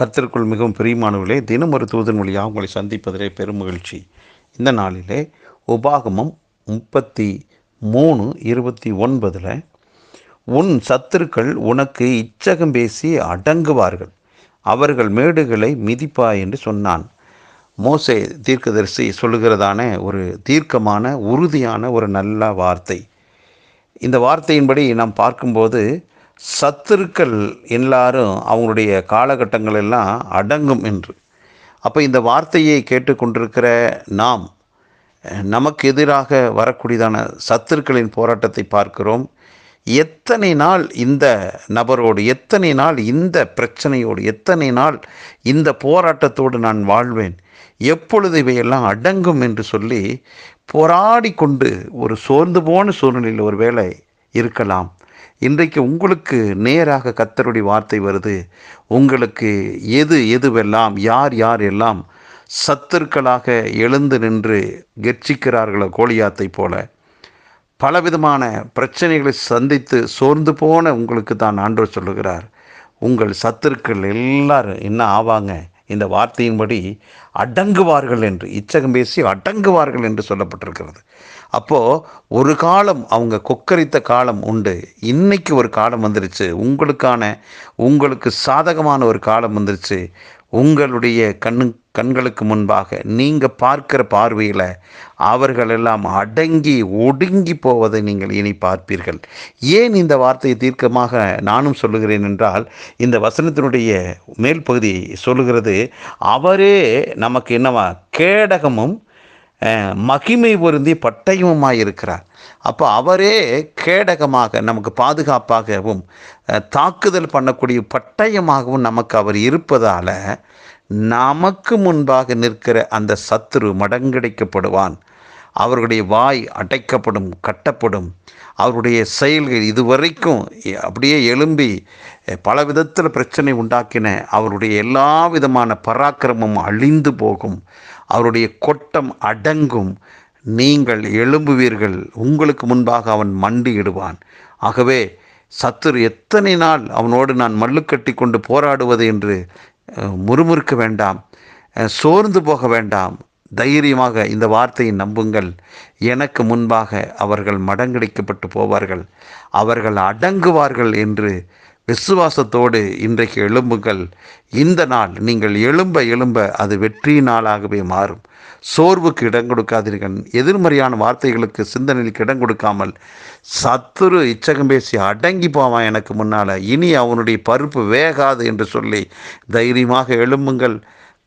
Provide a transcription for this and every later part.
கர்த்தருக்குள் மிகவும் பிரியமானவர்களே தினம் ஒரு தூதன் வழியாக உங்களை சந்திப்பதிலே பெரும் மகிழ்ச்சி. இந்த நாளிலே உபாகமம் முப்பத்தி மூணு இருபத்தி ஒன்பதில் உன் சத்துருக்கள் உனக்கு இச்சகம் பேசி அடங்குவார்கள். அவர்கள் மேடுகளை மிதிப்பா? என்று சொன்னான். மோசே தீர்க்கதரிசி சொல்லுகிறதான ஒரு தீர்க்கமான உறுதியான ஒரு நல்ல வார்த்தை. இந்த வார்த்தையின்படி நாம் பார்க்கும்போது சத்துருக்கள் எல்லாரும் அவங்களுடைய காலகட்டங்கள் எல்லாம் அடங்கும் என்று. அப்போ இந்த வார்த்தையை கேட்டுக்கொண்டிருக்கிற நாம் நமக்கு எதிராக வரக்கூடியதான சத்துருக்களின் போராட்டத்தை பார்க்கிறோம். எத்தனை நாள் இந்த நபரோடு எத்தனை நாள் இந்த பிரச்சனையோடு எத்தனை நாள் இந்த போராட்டத்தோடு நான் வாழ்வேன் எப்பொழுது இவையெல்லாம் அடங்கும் என்று சொல்லி போராடி கொண்டு ஒரு சோர்ந்து போன சூழ்நிலையில் ஒரு வேலை இருக்கலாம். இன்றைக்கு உங்களுக்கு நேராக கத்தருடைய வார்த்தை வருது. உங்களுக்கு எது எதுவெல்லாம் யார் யார் எல்லாம் சத்துருக்களாக எழுந்து நின்று கெர்ச்சிக்கிறார்களோ கோழியாத்தை போல பலவிதமான பிரச்சனைகளை சந்தித்து சோர்ந்து போன உங்களுக்கு தான் ஆண்டவர் சொல்லுகிறார். உங்கள் சத்துருக்கள் எல்லாரும் என்ன ஆவாங்க? இந்த வார்த்தையின்படி அடங்குவார்கள் என்று இச்சகம் பேசி அடங்குவார்கள் என்று சொல்லப்பட்டிருக்கிறது. அப்போது ஒரு காலம் அவங்க கொக்கரித்த காலம் உண்டு. இன்னைக்கு ஒரு காலம் வந்துருச்சு. உங்களுக்கான உங்களுக்கு சாதகமான ஒரு காலம் வந்துருச்சு. உங்களுடைய கண்ணு கண்களுக்கு முன்பாக நீங்கள் பார்க்கிற பார்வையில் அவர்கள் எல்லாம் அடங்கி ஒடுங்கி போவதை நீங்கள் இனி பார்ப்பீர்கள். ஏன் இந்த வார்த்தையை தீர்க்கமாக நானும் சொல்லுகிறேன் என்றால் இந்த வசனத்தினுடைய மேல் பகுதி சொல்லுகிறது அவரே நமக்கு என்னவா கேடகமும் மகிமை பொருந்தி பட்டயமுமாய் இருக்கிறார். அப்போ அவரே கேடகமாக நமக்கு பாதுகாப்பாகவும் தாக்குதல் பண்ணக்கூடிய பட்டயமாகவும் நமக்கு அவர் இருப்பதால் நமக்கு முன்பாக நிற்கிற அந்த சத்துரு மடங்கடைக்கப்படுவான். அவர்களுடைய வாய் அடைக்கப்படும் கட்டப்படும். அவருடைய செயல்கள் இதுவரைக்கும் அப்படியே எழும்பி பல விதத்தில் பிரச்சனை உண்டாக்கின. அவருடைய எல்லா விதமான பராக்கிரமும் அழிந்து போகும். அவருடைய கொட்டம் அடங்கும். நீங்கள் எழும்புவீர்கள். உங்களுக்கு முன்பாக அவன் மண்டியிடுவான். ஆகவே சத்துரு எத்தனை நாள் அவனோடு நான் மல்லுக்கட்டி கொண்டு போராடுவது என்று முறுமுறுக்க வேண்டாம் சோர்ந்து போக வேண்டாம். தைரியமாக இந்த வார்த்தையை நம்புங்கள். எனக்கு முன்பாக அவர்கள் மடங்கடிக்கப்பட்டு போவார்கள். அவர்கள் அடங்குவார்கள் என்று விசுவாசத்தோடு இன்றைக்கு எழும்புங்கள். இந்த நாள் நீங்கள் எழும்ப எழும்ப அது வெற்றி நாளாகவே மாறும். சோர்வுக்கு இடம் கொடுக்காதீர்கள். எதிர்மறையான வார்த்தைகளுக்கு சிந்தனைக்கு இடம் கொடுக்காமல் சத்துரு இச்சகம் பேசி அடங்கி போவான் எனக்கு முன்னால். இனி அவனுடைய பருப்பு வேகாது என்று சொல்லி தைரியமாக எழும்புங்கள்.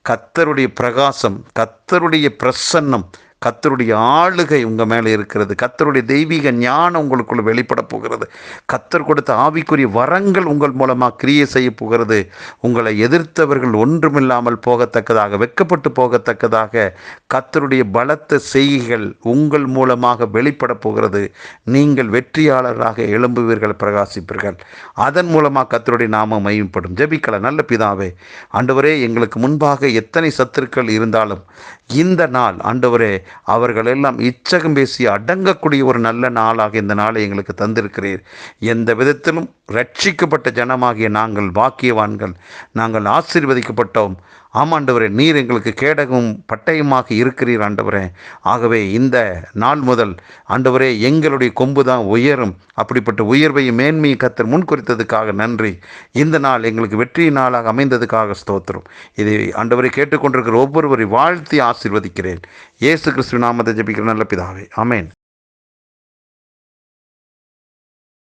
கத்தருடைய பிரகாசம் கத்தருடைய பிரசன்னம் கத்தருடைய ஆளுகை உங்கள் மேலே இருக்கிறது. கத்தருடைய தெய்வீக ஞானம் உங்களுக்குள்ள வெளிப்பட போகிறது. கத்தர் கொடுத்த ஆவிக்குரிய வரங்கள் உங்கள் மூலமாக கிரியை செய்ய போகிறது. உங்களை எதிர்த்தவர்கள் ஒன்றுமில்லாமல் போகத்தக்கதாக வெக்கப்பட்டு போகத்தக்கதாக கத்தருடைய பலத்த செய்கைகள் உங்கள் மூலமாக வெளிப்பட போகிறது. நீங்கள் வெற்றியாளராக எழும்புவீர்கள் பிரகாசிப்பீர்கள். அதன் மூலமாக கத்தருடைய நாமம் மையப்படும் ஜெபிக்கல நல்ல பிதாவே ஆண்டவரே எங்களுக்கு முன்பாக எத்தனை சத்துருக்கள் இருந்தாலும் இந்த நாள் ஆண்டவரே அவர்கள் எல்லாம் இச்சகம் பேசி அடங்கக்கூடிய ஒரு நல்ல நாளாக இந்த நாளை எங்களுக்கு தந்திருக்கிறீர். எந்த விதத்திலும் ரட்சிக்கப்பட்ட ஜனமாகிய நாங்கள் பாக்கியவான்கள். நாங்கள் ஆசீர்வதிக்கப்பட்டோம். ஆமாண்டவரே நீர் எங்களுக்கு கேடகும் பட்டயமாக இருக்கிறீர் ஆண்டவரே. ஆகவே இந்த நாள் முதல் ஆண்டவரே எங்களுடைய கொம்பு தான் உயரும். அப்படிப்பட்ட உயர்வையும் மேன்மையும் கத்தர் முன்குறித்ததுக்காக நன்றி. இந்த நாள் எங்களுக்கு வெற்றி நாளாக அமைந்ததுக்காக ஸ்தோத்திரம். இதை ஆண்டவரை கேட்டுக்கொண்டிருக்கிற ஒவ்வொருவரை வாழ்த்தி ஆசீர்வதிக்கிறேன். இயேசு கிறிஸ்துவ நாமத்தை ஜபிக்கிற நல்ல பிதாவே. அமேன்